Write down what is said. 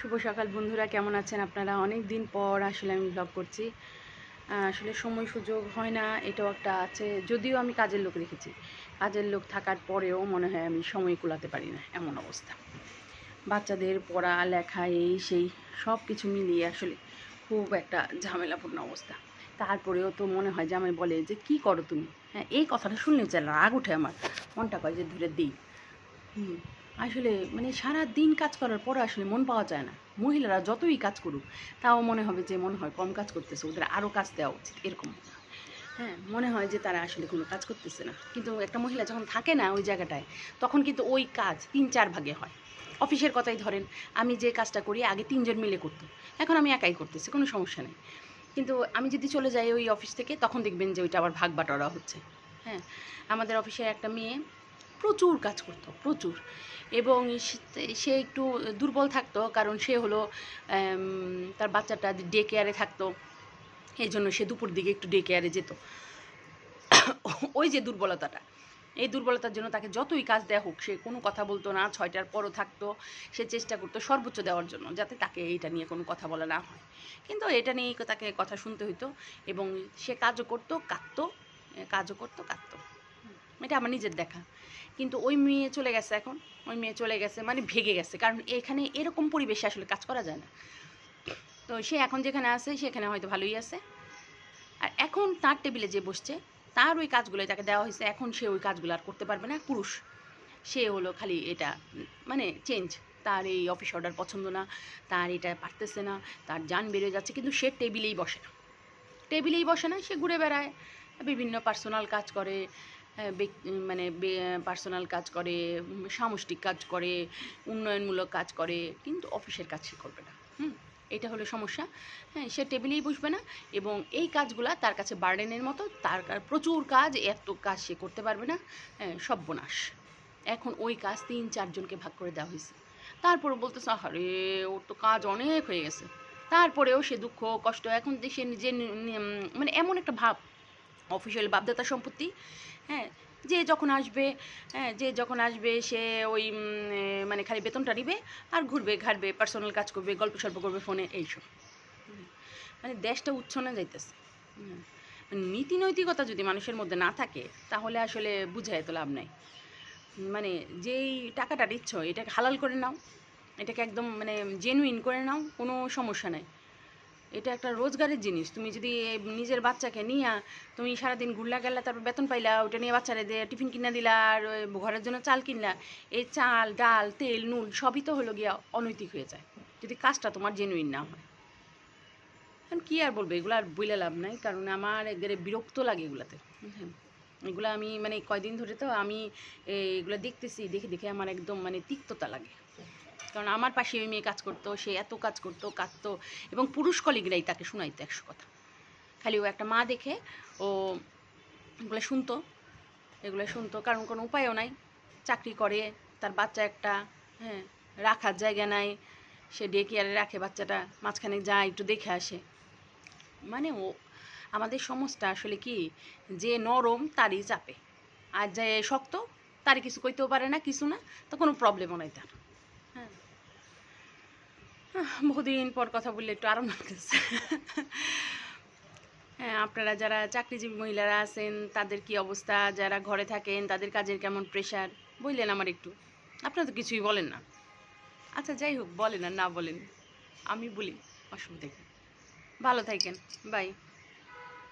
শুভ সকাল বন্ধুরা, কেমন আছেন আপনারা? অনেক দিন পর আসলে আমি ব্লগ করছি। আসলে সময় সুযোগ হয় না, এটাও একটা আছে। যদিও আমি কাজের লোক রেখেছি। কাজের লোক থাকার পরেও মনে হয় আমি সময় কুলাতে পারি না, এমন অবস্থা। বাচ্চাদের পড়া, লেখা, এই সেই সব কিছু মিলিয়ে আসলে খুব একটা ঝামেলাপূর্ণ অবস্থা। তারপরেও তো মনে হয় যে আমায় বলে যে, কি করো তুমি? হ্যাঁ এই কথাটা শুনলে চাল রাগ ওঠে আমার। মনটা কয় যে, ধরে দিই। হুম। আসলে মানে সারা দিন কাজ করার পরে আসলে মন পাওয়া যায় না। মহিলারা যতই কাজ করুক, তাও মনে হবে যে মনে হয় কম কাজ করতেছে, ওদের আরও কাজ দেওয়া উচিত, এরকম। হ্যাঁ মনে হয় যে তারা আসলে কোনো কাজ করতেছে না। কিন্তু একটা মহিলা যখন থাকে না ওই জায়গাটায়, তখন কিন্তু ওই কাজ তিন চার ভাগে হয়। অফিসের কথাই ধরেন, আমি যে কাজটা করি আগে তিনজন মিলে করতো এখন আমি একাই করতেছি, কোনো সমস্যা নেই। কিন্তু আমি যদি চলে যাই ওই অফিস থেকে, তখন দেখবেন যে ওইটা আবার ভাগ বাটোয়ারা হচ্ছে। হ্যাঁ আমাদের অফিসের একটা মেয়ে প্রচুর কাজ করতো, প্রচুর। এবং সে- একটু দুর্বল থাকতো, কারণ সে হলো তার বাচ্চাটা ডে কেয়ারে থাকতো। এই জন্য সে দুপুর দিকে একটু ডে কেয়ারে যেত। ওই যে দুর্বলতাটা, এই দুর্বলতার জন্য তাকে যতই কাজ দেওয়া হোক, সে কোনো কথা বলতো না, ছয়টার পরও থাকতো, সে চেষ্টা করতো সর্বোচ্চ দেওয়ার জন্য, যাতে তাকে এইটা নিয়ে কোনো কথা বলা না হয়। কিন্তু এটা নিয়েই তাকে কথা শুনতে হইতো, এবং সে কাজও করতো, কাঁদতো কাজও করতো, কাঁদতো। এটা আমার নিজের দেখা। কিন্তু ওই মেয়ে চলে গেছে এখন, ওই মেয়ে চলে গেছে মানে ভেগে গেছে, কারণ এখানে এরকম পরিবেশে আসলে কাজ করা যায় না। তো সে এখন যেখানে আছে, সেখানে হয়তো ভালোই আছে। আর এখন তার টেবিলে যে বসছে, তার ওই কাজগুলো তাকে দেওয়া হয়েছে। এখন সে ওই কাজগুলো আর করতে পারবে না। পুরুষ, সে হলো খালি এটা মানে চেঞ্জ তার এই অফিস অর্ডার পছন্দ না, তার এটা পারতেছে না, তার যান বেড়ে যাচ্ছে, কিন্তু সে টেবিলেই বসে না। টেবিলেই বসে না, সে ঘুরে বেড়ায়, বিভিন্ন পার্সোনাল কাজ করে মানে পার্সোনাল কাজ করে সামষ্টিক কাজ করে উন্নয়নমূলক কাজ করে কিন্তু অফিসের কাজ সে করবে না। হুম? এটা হলো সমস্যা। হ্যাঁ সে টেবিলেই বসবে না এবং এই কাজগুলা তার কাছে বার্ডেনের মতো তার প্রচুর কাজ এত কাজ সে করতে পারবে না। হ্যাঁ, সর্বনাশ এখন ওই কাজ তিন চারজনকে ভাগ করে দেওয়া হয়েছে। তারপরে বলতেছে আরে ওর তো কাজ অনেক হয়ে গেছে। তারপরেও সে দুঃখ কষ্ট এখন সে নিজে মানে এমন একটা ভাব অফিসিয়াল বাপদাতা সম্পত্তি হ্যাঁ যে যখন আসবে হ্যাঁ যে যখন আসবে সে ওই মানে খালি বেতনটা নিবে আর ঘুরবে, ঘাটবে পার্সোনাল কাজ করবে, গল্প সল্প করবে ফোনে, এইসব। মানে দেশটা উচ্ছনে যাইতেছে। মানে নীতি নৈতিকতা যদি মানুষের মধ্যে না থাকে, তাহলে আসলে বুঝায় তো লাভ নাই। মানে যেই টাকাটা দিচ্ছ, এটাকে হালাল করে নাও, এটাকে একদম মানে জেনুইন করে নাও, কোনো সমস্যা নাই। এটা একটা রোজগারের জিনিস। তুমি যদি নিজের বাচ্চাকে নিয়ে তুমি সারাদিন ঘুরলা গেলা তারপর বেতন পাইলা ওটা নিয়ে বাচ্চারে দিয়ে টিফিন কিনা দিলা, আর ঘরের জন্য চাল কিনলা, এই চাল, ডাল, তেল, নুন সবই তো হলো গিয়া অনৈতিক হয়ে যায়। যদি কাজটা তোমার জেনুইন না হয়। এখন কী আর বলব, এগুলো আর বইলে লাভ নাই, কারণ আমার একবারে বিরক্ত লাগে এগুলাতে। বুঝলেন এগুলো আমি মানে কয়দিন ধরে তো আমি এগুলো দেখতেছি, দেখে দেখে আমার একদম মানে তিক্ততা লাগে। কারণ আমার পাশে ওই মেয়ে কাজ করতো, সে এত কাজ করতো, কাঁদতো এবং পুরুষ কলিগরাই তাকে শোনাইতো একশো কথা। খালি ও একটা মা দেখে ও এগুলো শুনতো এগুলো শুনতো, কারণ কোনো উপায়ও নাই। চাকরি করে, তার বাচ্চা একটা হ্যাঁ রাখার জায়গা নাই। সে ডে কেয়ারে রাখে বাচ্চাটা, মাঝখানে যায়, একটু দেখে আসে। মানে ও, আমাদের সমাজটা আসলে কি, যে নরম তারই চাপে। আর যে শক্ত, তারই কিছু কইতেও পারে না, কিছু না, তো কোনো প্রবলেমও নাই তার। বহুদিন পর কথা বললে একটু আরাম লাগতেছে। হ্যাঁ আপনারা যারা চাকরিজীবী মহিলারা আছেন, তাদের কি অবস্থা? যারা ঘরে থাকেন, তাদের কাজের কেমন প্রেশার বললেন আমার একটু। আপনারা তো কিছুই বলেন না। আচ্ছা যাই হোক, বলেন আর না বলেন। আমি বলি। অসুবিধা ভালো থাকেন। বাই